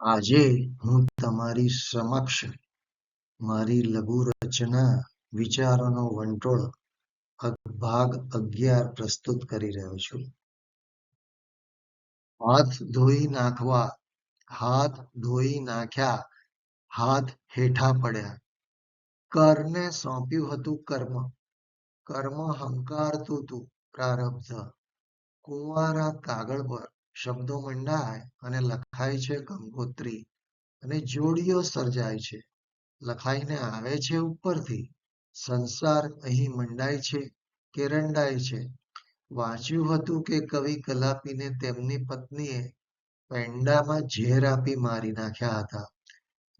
આજે હું તમારી સમક્ષ મારી લઘુ રચના વિચારોનો વંટોળ ભાગ અગિયાર પ્રસ્તુત કરી રહ્યો છું. હાથ ધોઈ નાખવા, હાથ ધોઈ નાખ્યા, હાથ હેઠા પડ્યા. કરને સોંપ્યું હતું કર્મ કર્મ હંકારતું હતું પ્રારબ્ધ. કુંવારા કાગળ પર શબ્દો મંડાય અને લખાય છે ગંગોત્રી અને જોડીઓ સર્જાય છે. લખાઈને આવે છે ઉપરથી. સંસાર અહીં મંડાય છે કેરંડાય છે. વાંચ્યું હતું કે કવિ કલાપીને તેમની પત્નીએ પેંડામાં ઝેર આપી મારી નાખ્યા હતા.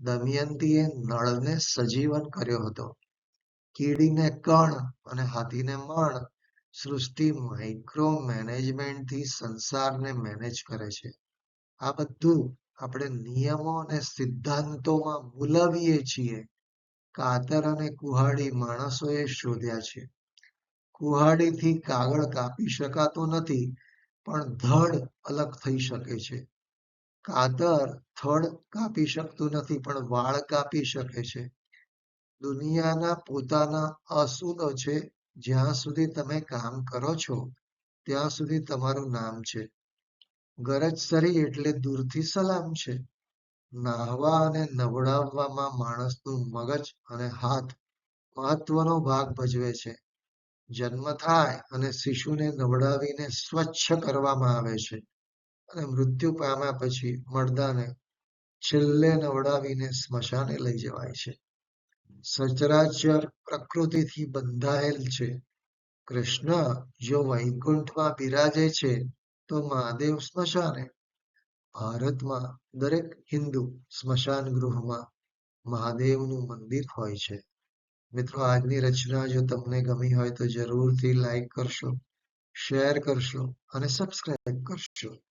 દમયંતીએ નળને સજીવન કર્યો હતો. કીડીને કણ અને હાથીને મણ સૃષ્ટિ માઇક્રો મેનેજમેન્ટથી સંસારને મેનેજ કરે છે. આ બધું આપણે નિયમો અને સિદ્ધાંતોમાં ભૂલાવીએ છીએ. કાતર અને કુહાડી માણસોએ શોધ્યા છે. કુહાડીથી કાગળ કાપી શકાતો નથી, પણ ધડ અલગ થઈ શકે છે. કાતર થડ કાપી શકતું નથી, પણ વાળ કાપી શકે છે. દુનિયાના પોતાના અસૂલો છે જ્યાં સુધી તમે કામ કરો છો, ત્યાં સુધી તમારું નામ છે. ગરજ સરી એટલે દૂરથી સલામ છે. નાહવા અને નવડાવવામાં માણસનું મગજ અને હાથ મહત્વનો ભાગ ભજવે છે. જન્મ થાય અને શિશુને નવડાવીને સ્વચ્છ કરવામાં આવે છે અને મૃત્યુ પામ્યા પછી મળદાને છેલ્લે નવડાવીને સ્મશાને લઈ જવાય છે. સચરાચર પ્રકૃતિથી બંધાયેલ છે. કૃષ્ણ જો વૈકુંઠમાં બિરાજે છે, તો મહાદેવ સ્મશાને. ભારતમાં દરેક હિન્દુ સ્મશાન ગૃહમાં મહાદેવનું મંદિર હોય છે. મિત્રો, આજની રચના જો તમને ગમી હોય તો જરૂરથી લાઈક કરશો શેર કરશો અને સબસ્ક્રાઇબ કરશો.